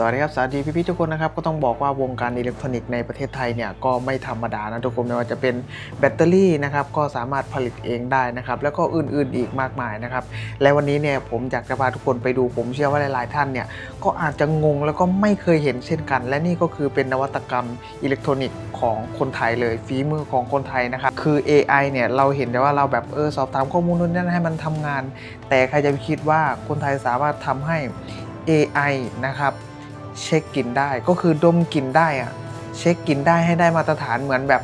สวัสดีครับสวัสดีพี่ๆทุกคนนะครับก็ต้องบอกว่าวงการอิเล็กทรอนิกส์ในประเทศไทยเนี่ยก็ไม่ธรรมดานะทุกคนไม่ว่าจะเป็นแบตเตอรี่นะครับก็สามารถผลิตเองได้นะครับแล้วก็อื่นๆอีกมากมายนะครับและวันนี้เนี่ยผมอยากจะพาทุกคนไปดูผมเชื่อว่าหลายๆท่านเนี่ยก็อาจจะงงแล้วก็ไม่เคยเห็นเช่นกัน และนี่ก็คือเป็นนวัตกรรมอิเล็กทรอนิกส์ของคนไทยเลยฝีมือของคนไทยนะครับคือ AI เนี่ยเราเห็นแต่ว่าเราแบบเออสอบถามข้อมูลนู่นนั่นให้มันทำงาน แต่ใครจะไปคิดว่าคนไทยสามารถทำให้ AI นะครับ เช็คกลิ่นได้ก็คือดมกลิ่นได้อะเช็คกลิ่นได้ให้ได้มาตรฐานเหมือนแบบ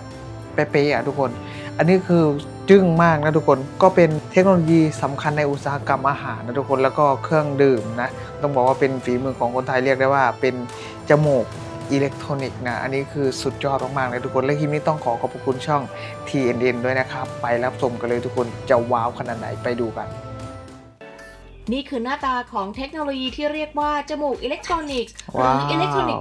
เป๊ะๆอะทุกคน อันนี้คือจึ้งมากนะทุกคนก็เป็นเทคโนโลยีสำคัญในอุตสาหกรรมอาหารนะทุกคนแล้วก็เครื่องดื่มนะต้องบอกว่าเป็นฝีมือของคนไทยเรียกได้ว่า เป็นจมูกอิเล็กทรอนิกส์นะ อันนี้คือสุดยอดมากๆเลยทุกคน และคลิปนี้ต้องขอขอบคุณช่อง TNN ด้วยนะครับ ไปรับชมกันเลยทุกคนจะว้าวขนาดไหนไปดูกัน นี่คือหน้าตาของเทคโนโลยีที่เรียกว่า จมูกอิเล็กทรอนิกส์หรืว้าอวอิ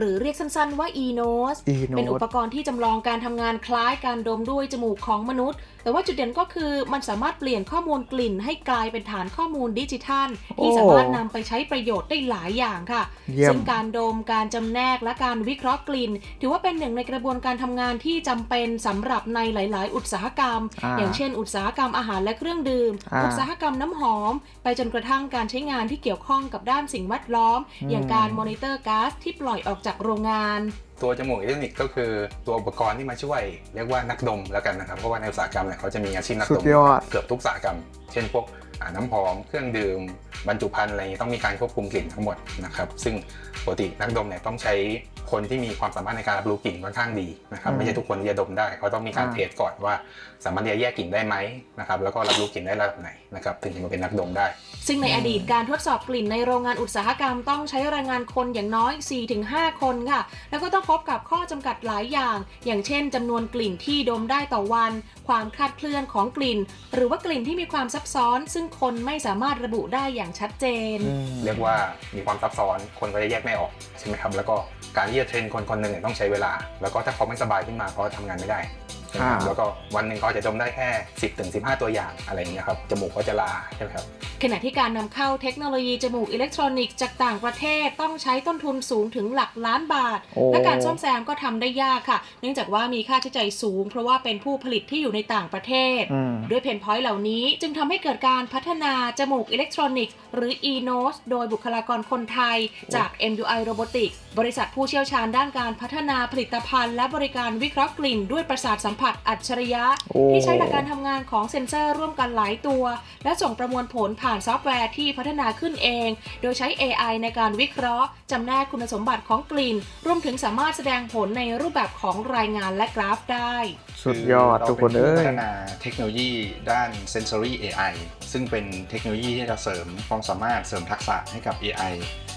เล็กทรอนิกส์โนสหรือเรียกสั้นๆ ว่า e-nose อีโนเป็นอุตปกรณ์ที่จำลองการทำงานคล้ายการดมด้วยจมูกของมนุษย์ แต่ว่าจุดเด่นก็คือมันสามารถเปลี่ยนข้อมูลกลิ่นให้กลายเป็นฐานข้อมูลดิจิทัล ที่สามารถนำไปใช้ประโยชน์ได้หลายอย่างค่ะเยี่ยมซึ่งการดมการจำแนกและการวิเคราะห์กลิ่น ถือว่าเป็นหนึ่งในกระบวนการทำงานที่จำเป็นสำหรับในหลาย ๆ อุตสาหกรรมอ่าอย่างเช่น อุตสาหกรรมอาหารและเครื่องดื่มอ่าอุตสาหกรรมน้ำหอม ไปจนกระทั่งการใช้งานที่เกี่ยวข้องกับด้านสิ่งแวดล้อมอืมอย่างการมอนิเตอร์ก๊าซที่ปล่อยออกจากโรงงาน ตัวจมูกอิเล็กทรอนิกส์ก็คือตัวอุปกรณ์ที่มาช่วย เรียกว่านักดมแล้วกันนะครับเพราะว่าในอุตสาหกรรมเนี่ยเขาจะมีอาชีพนักสุดดมยอด เกือบทุกอุตสาหกรรม เช่นพวกอ่าน้ำหอมเครื่องดื่มบรรจุภัณฑ์อะไรอย่างนี้ต้องมีการควบคุมกลิ่นทั้งหมดนะครับซึ่งปกตินักดมเนี่ยต้องใช้ คนที่มีความสามารถในการรับรู้กลิ่นค่อนข้างดีนะครับอืมไม่ใช่ทุกคนที่จะดมได้เขาต้องมีการอ่าเทสก่อนว่าสามารถที่จะแยกกลิ่นได้ไหมนะครับแล้วก็รับรู้กลิ่นได้ระดับไหนนะครับถึงจะมาเป็นนักดมได้ ซึ่งในอืมอดีตการทดสอบกลิ่นในโรงงานอุตสาหกรรมต้องใช้แรงงานคนอย่างน้อย 4-5 คนค่ะ แล้วก็ต้องพบกับข้อจำกัดหลายอย่าง อย่างเช่นจำนวนกลิ่นที่ดมได้ต่อวัน ความคลาดเคลื่อนของกลิ่น หรือว่ากลิ่นที่มีความซับซ้อน ซึ่งคนไม่สามารถระบุได้อย่างชัดเจนอืมเรียกว่ามีความซับซ้อนคนก็จะแยกไม่ออกใช่ไหมครับแล้วก็การที่จะเทรนคนคนหนึ่งเนี่ยต้องใช้เวลา แล้วก็ถ้าเขาไม่สบายขึ้นมาเขาทำงานไม่ได้ ใช่ไหมครับอ่าแล้วก็วันหนึ่งเขาอาจจะดมได้แค่ 10ถึง15 ตัวอย่างอะไรอย่างเงี้ยครับจมูกเขาจะลาใช่ไหมครับขณะที่การนำเข้าเทคโนโลยีจมูกอิเล็กทรอนิกส์จากต่างประเทศต้องใช้ต้นทุนสูงถึงหลักล้านบาทโอ้และการซ่อมแซมก็ทำได้ยากค่ะ เนื่องจากว่ามีค่าใช้จ่ายสูง เพราะว่าเป็นผู้ผลิตที่อยู่ในต่างประเทศอืมด้วยเพนพอยต์เหล่านี้จึงทำให้เกิดการพัฒนาจมูกอิเล็กทรอนิกส์หรือ e-nose โดยบุคลากรคนไทยจาก MUI Robotics บริษัทผู้เชี่ยวชาญด้านการพัฒนาผลิตภัณฑ์ และบริการวิเคราะห์กลิ่นด้วยประสาทสัมผัสอัจฉริยะโอ้ที่ใช้หลักการทำงานของเซ็นเซอร์ร่วมกันหลายตัว และส่งประมวลผลผ่านซอฟต์แวร์ที่พัฒนาขึ้นเอง โดยใช้ AI ในการวิเคราะห์จำแนกคุณสมบัติของกลิ่น รวมถึงสามารถแสดงผลในรูปแบบของรายงานและกราฟได้ สุดยอดทุกคนเอ้ราป็ผู้พัยฒนาเทคโนโลยีด้าน Sensory AI ซึ่งเป็นเทคโนโลยีที่จะเสริมความสามารถเสริมทักษะให้กับ AI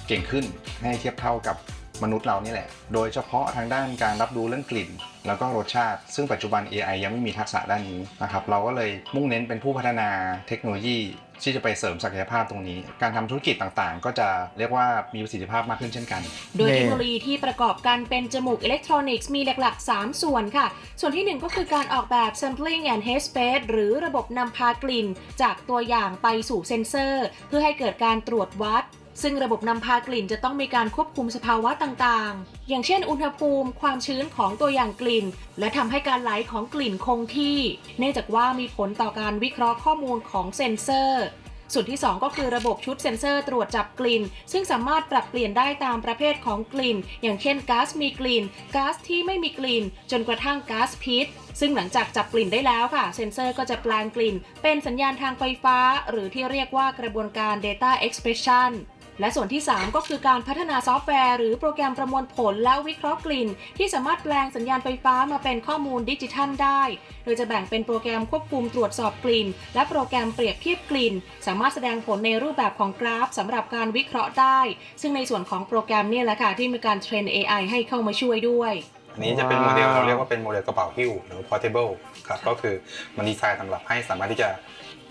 เก่งขึ้นให้เทียบเท่ากับ มนุษย์เรานี่แหละ โดยเฉพาะทางด้านการรับรู้เรื่องกลิ่น แล้วก็รสชาติ ซึ่งปัจจุบัน AI ยังไม่มีทักษะด้านนี้นะครับเราก็เลยมุ่งเน้นเป็นผู้พัฒนาเทคโนโลยีที่จะไปเสริมศักยภาพตรงนี้ การทำธุรกิจต่างๆ ก็จะเรียกว่ามีประสิทธิภาพมากขึ้นเช่นกัน โดยเทคโนโลยีที่ประกอบกันเป็นจมูกอิเล็กทรอนิกส์มีหลัก ๆ 3 ส่วนค่ะ ส่วนที่ 1 ก็คือการออกแบบ sampling and headspace หรือระบบนำพากลิ่น จากตัวอย่างไปสู่เซ็นเซอร์ เพื่อให้เกิดการตรวจวัด ซึ่งระบบนำพากลิ่นจะต้องมีการควบคุมสภาวะต่างๆ อย่างเช่น อุณหภูมิ ความชื้นของตัวอย่างกลิ่น และทำให้การไหลของกลิ่นคงที่ เนื่องจากว่ามีผลต่อการวิเคราะห์ข้อมูลของเซ็นเซอร์ ส่วนที่ 2 ก็คือระบบชุดเซ็นเซอร์ตรวจจับกลิ่น ซึ่งสามารถปรับเปลี่ยนได้ตามประเภทของกลิ่น อย่างเช่นก๊าซมีกลิ่นก๊าซที่ไม่มีกลิ่น จนกระทั่งก๊าซพิษซึ่งหลังจากจับกลิ่นได้แล้วค่ะ เซ็นเซอร์ก็จะแปลงกลิ่น เป็นสัญญาณทางไฟฟ้า หรือที่เรียกว่ากระบวนการ Data Expression และส่วนที่ 3 ก็คือการพัฒนาซอฟต์แวร์หรือโปรแกรมประมวลผลและวิเคราะห์กลิ่น ที่สามารถแปลงสัญญาณไฟฟ้ามาเป็นข้อมูลดิจิทัลได้ โดยจะแบ่งเป็นโปรแกรมควบคุมตรวจสอบกลิ่น และโปรแกรมเปรียบเทียบกลิ่น สามารถแสดงผลในรูปแบบของกราฟสำหรับการวิเคราะห์ได้ ซึ่งในส่วนของโปรแกรมนี่แหละค่ะที่มีการเทรน AI ให้เข้ามาช่วยด้วยอันนี้จะเป็นโมเดลเราเรียกว่าเป็นโมเดลกระเป๋าหิ้วหรือ portable ครับก็คือมันดีไซน์สำหรับให้สามารถที่จะ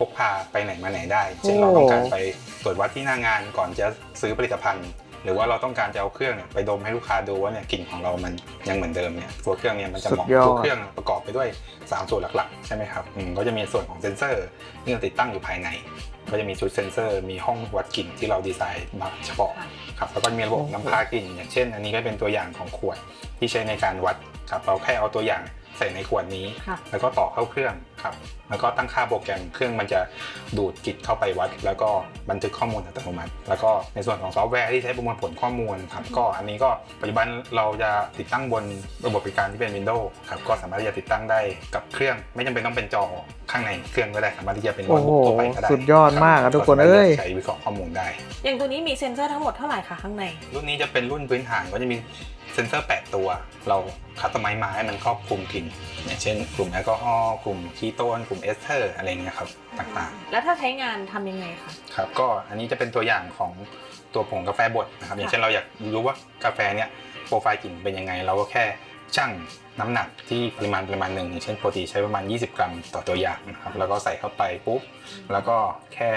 พกพาไปไหนมาไหนได้ เช่นเราต้องการไปตรวจวัดที่หน้างานก่อนจะซื้อผลิตภัณฑ์ หรือว่าเราต้องการจะเอาเครื่องเนี่ยไปดมให้ลูกค้าดูว่าเนี่ยกลิ่นของเรามันยังเหมือนเดิมเนี่ยตัวเครื่องเนี่ยมันจะเหมาะสุดยอดตัวเครื่องประกอบไปด้วย 3 ส่วนหลักๆ ใช่ไหมครับอืมก็จะมีส่วนของเซ็นเซอร์ที่เราติดตั้งอยู่ภายใน ก็จะมีชุดเซ็นเซอร์ มีห้องวัดกลิ่นที่เราดีไซน์มาเฉพาะค่ะครับแล้วก็มีระบบนำพากลิ่นอย่างเช่น อันนี้ก็เป็นตัวอย่างของขวดที่ใช้ในการวัดครับเราแค่เอาตัวอย่าง ใส่ในขวดนี้ ค่ะ แล้วก็ต่อเข้าเครื่องครับ แล้วก็ตั้งค่าโปรแกรมเครื่องมันจะดูดกิจเข้าไปวัด แล้วก็บันทึกข้อมูลอัตโนมัติ แล้วก็ในส่วนของซอฟต์แวร์ที่ใช้ประมวลผลข้อมูลครับก็อันนี้ก็ปัจจุบันเราจะติดตั้งบนระบบบริการที่เป็น Windows ครับก็สามารถที่จะติดตั้งได้กับเครื่อง ไม่จำเป็นต้องเป็นจอข้างในเครื่องก็ได้สามารถที่จะเป็นโน้ตบุ๊กทั่วไปก็ได้โอ้โหสุดยอดมากอะรับทุกคนเอ้ย ใช้วิเคราะห์ข้อมูลได้ อย่างตัวนี้มีเซ็นเซอร์ทั้งหมดเท่าไหร่คะข้างใน รุ่นนี้จะเป็นรุ่นพื้นฐานก็จะมี เซ็นเซอร์ 8 ตัว เราคัสตอมไมซ์มาให้มันครอบคลุมกลิ่นอย่างเช่น กลุ่มแอลกอฮอล์กลุ่มคีโตนกลุ่มเอสเตอร์อะไรเงี้ยครับต่างแล้วถ้าใช้งานทำยังไงคะ ๆ ครับ ก็อันนี้จะเป็นตัวอย่างของตัวผงกาแฟบดนะครับ อย่างเช่นเราอยากรู้ว่ากาแฟเนี่ยโปรไฟล์กลิ่นเป็นยังไง เราก็แค่ชั่งน้ำหนักที่ปริมาณปริมาณหนึ่งอย่างเช่นปกติใช้ประมาณ 20 กรัมต่อตัวอย่างนะครับแล้วก็ใส่เข้าไปปุ๊บแล้วก็แค่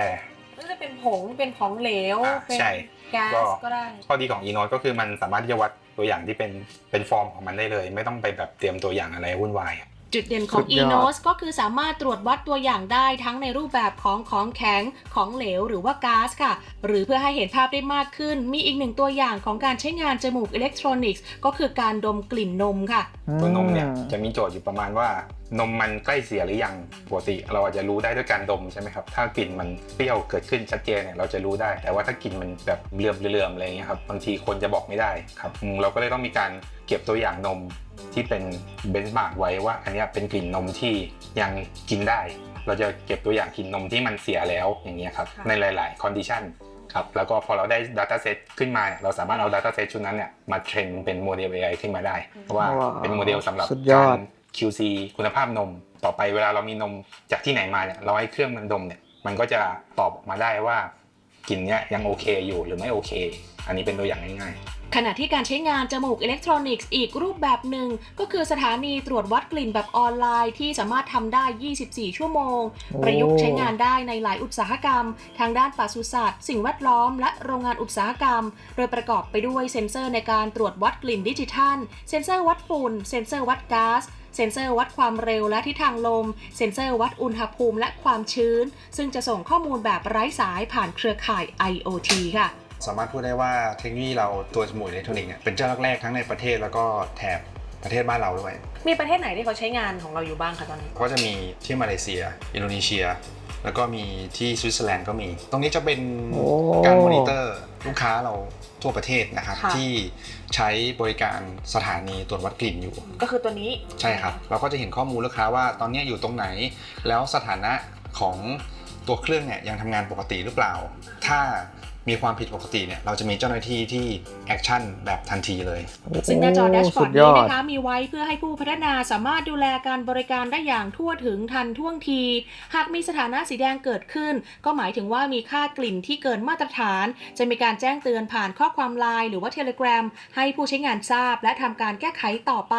ก็จะเป็นผงเป็นของเหลว อ่าเป็นใช่แก๊สก็ก็ได้ ข้อดีของ e-note ก็คือมันสามารถที่จะวัด ตัวอย่างที่เป็นเป็นฟอร์มของมันได้เลย ไม่ต้องไปแบบเตรียมตัวอย่างอะไรวุ่นวายจุดเด่นของสุดยอด e-nose ก็คือสามารถตรวจวัดตัวอย่างได้ทั้งในรูปแบบของของแข็งของเหลวหรือว่าก๊าซค่ะ หรือเพื่อให้เห็นภาพได้มากขึ้น มีอีกหนึ่งตัวอย่างของการใช้งานจมูกอิเล็กทรอนิกส์ ก็คือการดมกลิ่นนมค่ะ ตัวนมเนี่ยจะมีโจทย์อยู่ประมาณว่า นมมันใกล้เสียหรือยังปกติเราอาจจะรู้ได้ด้วยการดมใช่ไหมครับถ้ากลิ่นมันเปรี้ยวเกิดขึ้นชัดเจนเนี่ยเราจะรู้ได้ แต่ว่าถ้ากลิ่นมันแบบเลื่อมเลื่อมๆอะไรเงี้ยครับบางทีคนจะบอกไม่ได้ครับอืมเราก็เลยต้องมีการเก็บตัวอย่างนมที่เป็นเบนช์มาร์กไว้ว่า อันเนี้ยเป็นกลิ่นนมที่ยังกินได้ เราจะเก็บตัวอย่างกลิ่นนมที่มันเสียแล้วอย่างเงี้ยครับค่ะในหลาย ๆ คอนดิชันครับแล้วก็พอเราได้ Data Set ขึ้นมาเนี่ยเราสามารถเอา Data Set ชุดนั้นเนี่ยมาเทรนเป็นโมเดล AI ขึ้นมาได้เพราะว่าว้าวเป็นโมเดลสำหรับสุดยอดการ QC คุณภาพนม ต่อไปเวลาเรามีนมจากที่ไหนมาเนี่ยเราให้เครื่องมันดมเนี่ยมันก็จะตอบออกมาได้ว่ากลิ่นเนี้ยยังโอเคอยู่หรือไม่โอเค อันนี้เป็นตัวอย่างง่ายขณะที่การใช้งานจมูกอิเล็กทรอนิกส์อีกรูปแบบหนึ่ง ก็คือสถานีตรวจวัดกลิ่นแบบออนไลน์ที่สามารถทำได้ 24 ชั่วโมงโประยุกต์ใช้งานได้ในหลายอุตสาหกรรม ทางด้านปศุสัตว์ สิ่งแวดล้อม และโรงงานอุตสาหกรรม โดยประกอบไปด้วยเซ็นเซอร์ในการตรวจวัดกลิ่นดิจิทัล เซ็นเซอร์วัดฝุ่น เซ็นเซอร์วัดก๊าซ เซ็นเซอร์วัดความเร็วและทิศทางลม เซ็นเซอร์วัดอุณหภูมิและความชื้น ซึ่งจะส่งข้อมูลแบบไร้สายผ่านเครือข่าย IoT ค่ะสามารถพูดได้ว่าเทคโนโลยีเราตัวจมูกอิเล็กทรอนิกส์เนี่ยเป็นเจ้าแรกๆทั้งในประเทศแล้วก็แถบประเทศบ้านเราด้วย มีประเทศไหนที่เขาใช้งานของเราอยู่บ้างคะตอนนี้ ก็จะมีที่มาเลเซีย อินโดนีเซีย แล้วก็มีที่สวิตเซอร์แลนด์ก็มี ตรงนี้จะเป็นโอ้การมอนิเตอร์ลูกค้าเราทั่วประเทศนะครับ ค่ะ ที่ใช้บริการสถานีตรวจวัดกลิ่นอยู่ ก็คือตัวนี้ใช่ครับ เราก็จะเห็นข้อมูลลูกค้าว่าตอนนี้อยู่ตรงไหน แล้วสถานะของตัวเครื่องเนี่ยยังทำงานปกติหรือเปล่า ถ้า มีความผิดปกติเนี่ยเราจะมีเจ้าหน้าที่ที่แอคชั่นแบบทันทีเลย ซึ่งหน้าจอแดชบอสุร์ดดยนี้อดนะคะ มีไว้เพื่อให้ผู้พัฒนาสามารถดูแลการบริการได้อย่างทั่วถึงทันท่วงที หากมีสถานะสีแดงเกิดขึ้น ก็หมายถึงว่ามีค่ากลิ่นที่เกินมาตรฐาน จะมีการแจ้งเตือนผ่านข้อความไลน์หรือว่าเทเลกราฟให้ผู้ใช้งานทราบ และทำการแก้ไขต่อไป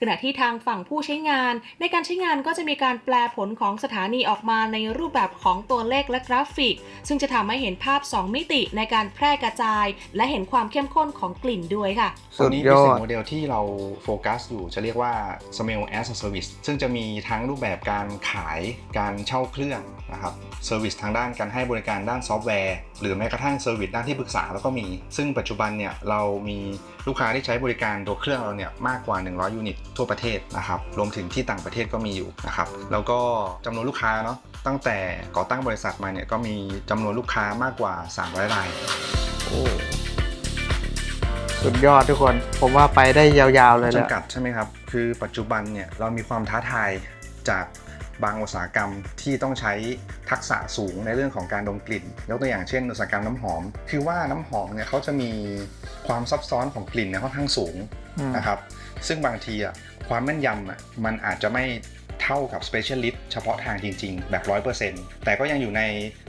ขณะที่ทางฝั่งผู้ใช้งาน ในการใช้งานก็จะมีการแปลผลของสถานีออกมาในรูปแบบของตัวเลขและกราฟิก ซึ่งจะทำให้เห็นภาพ 2 มิติในการแพร่กระจาย และเห็นความเข้มข้นของกลิ่นด้วยค่ะตัสุวดนี้ยเป็นอสิ่ดงโมเดลที่เราโฟกัสอยู่จะเรียกว่า Smell as a Service ซึ่งจะมีทั้งรูปแบบการขายการเช่าเครื่องนะครับเซอร์วิสทางด้านการให้บริการด้านซอฟต์แวร์ หรือแม้กระทั่งเซอร์วิสด้านที่ปรึกษาแล้วก็มี ซึ่งปัจจุบันเนี่ยเรามีลูกค้าที่ใช้บริการตัวเครื่องเราเนี่ยมากกว่า 100 ยูนิตทั่วประเทศนะครับ รวมถึงที่ต่างประเทศก็มีอยู่นะครับ แล้วก็จำนวนลูกค้าเนาะ ตั้งแต่ก่อตั้งบริษัทมาเนี่ยก็มีจำนวนลูกค้ามากกว่า 300 ราย โอ้สุดยอดทุกคน ผมว่าไปได้ยาวๆเลยแหละจำกัดใช่ไหมครับ คือปัจจุบันเนี่ยเรามีความท้าทายจากบางอุตสาหกรรมที่ต้องใช้ทักษะสูงในเรื่องของการดมกลิ่น ยกตัวอย่างเช่น อุตสาหกรรมน้ำหอม คือว่าน้ำหอมเนี่ยเขาจะมีความซับซ้อนของกลิ่นเนี่ยค่อนข้างสูงอืมนะครับ ซึ่งบางทีอะความแม่นยำอะมันอาจจะไม่เท่ากับ specialist เฉพาะทางจริง ๆ แบบ 100%แต่ก็ยังอยู่ใน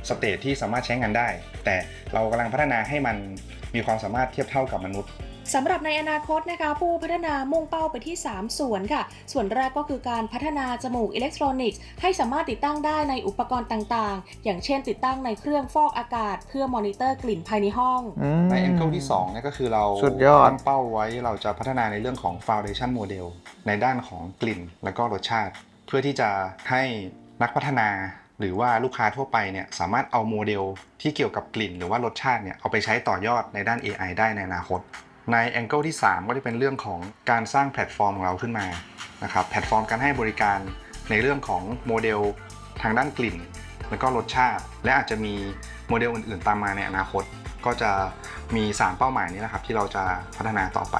สเตจที่สามารถใช้งานได้ แต่เรากำลังพัฒนาให้มันมีความสามารถเทียบเท่ากับมนุษย์ สำหรับในอนาคตนะคะ ผู้พัฒนามุ่งเป้าไปที่ 3 ส่วนค่ะ ส่วนแรกก็คือการพัฒนาจมูกอิเล็กทรอนิกส์ให้สามารถติดตั้งได้ในอุปกรณ์ต่างๆ อย่างเช่นติดตั้งในเครื่องฟอกอากาศ เพื่อมอนิเตอร์กลิ่นภายในห้องอืมใน Angle ที่2เนี่ยก็คือเราสุดยอด ตั้งเป้าไว้เราจะพัฒนาในเรื่องของ Foundation Model ในด้านของกลิ่นและก็รสชาติ เพื่อที่จะให้นักพัฒนาหรือว่าลูกค้าทั่วไปเนี่ยสามารถเอาโมเดลที่เกี่ยวกับกลิ่น หรือว่ารสชาติเนี่ยเอาไปใช้ต่อยอดในด้าน AI ได้ในอนาคต ในแองเกิลที่ 3 ก็จะเป็นเรื่องของการสร้างแพลตฟอร์มของเราขึ้นมานะครับแพลตฟอร์มการให้บริการในเรื่องของโมเดลทางด้านกลิ่น แล้วก็รสชาติ และอาจจะมีโมเดลอื่นๆ ตามมาในอนาคต ก็จะมี 3 เป้าหมายนี้นะครับที่เราจะพัฒนาต่อไป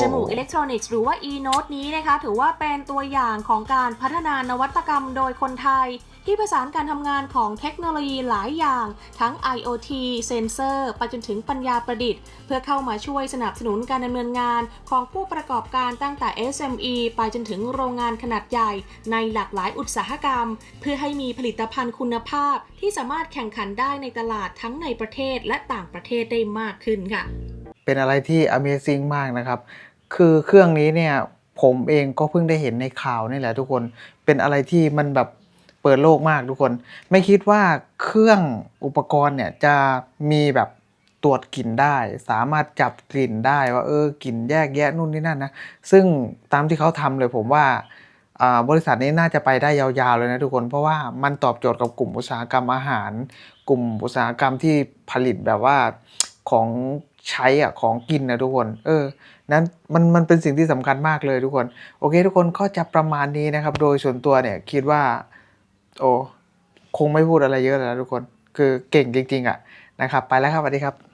จมูกอิเล็กทรอนิกส์หรือว่า e-note นี้นะคะ ถือว่าเป็นตัวอย่างของการพัฒนานวัตกรรมโดยคนไทย ที่ประสานการทำงานของเทคโนโลยีหลายอย่าง ทั้ง IoT เซนเซอร์ไปจนถึงปัญญาประดิษฐ์ เพื่อเข้ามาช่วยสนับสนุนการดำเนินงานของผู้ประกอบการตั้งแต่ SME ไปจนถึงโรงงานขนาดใหญ่ ในหลากหลายอุตสาหกรรม เพื่อให้มีผลิตภัณฑ์คุณภาพ ที่สามารถแข่งขันได้ในตลาดทั้งในประเทศและต่างประเทศได้มากขึ้นค่ะ เป็นอะไรที่ Amazing มากนะครับ คือเครื่องนี้เนี่ยผมเองก็เพิ่งได้เห็นในข่าวนี่แหละทุกคน เป็นอะไรที่มันแบบ เปิดโลกมากทุกคน ไม่คิดว่าเครื่องอุปกรณ์เนี่ยจะมีแบบตรวจกลิ่นได้ สามารถจับกลิ่นได้ว่าเออกลิ่นแยกแยะนู่นนี่นั่นนะซึ่งตามที่เขาทำเลยผมว่าบริษัทนี้น่าจะไปได้ยาวๆเลยนะทุกคนเพราะว่ามันตอบโจทย์กับกลุ่มอุตสาหกรรมอาหาร กลุ่มอุตสาหกรรมที่ผลิตแบบว่าของใช้อะของกินนะทุกคน เออ นั้นมันมันเป็นสิ่งที่สำคัญมากเลยทุกคน โอเค ทุกคนก็จะประมาณนี้นะครับ โดยส่วนตัวเนี่ยคิดว่า โอ้คงไม่พูดอะไรเยอะแล้วนะทุกคน คือเก่งจริง ๆ อะนะครับ ไปแล้วครับสวัสดีครับ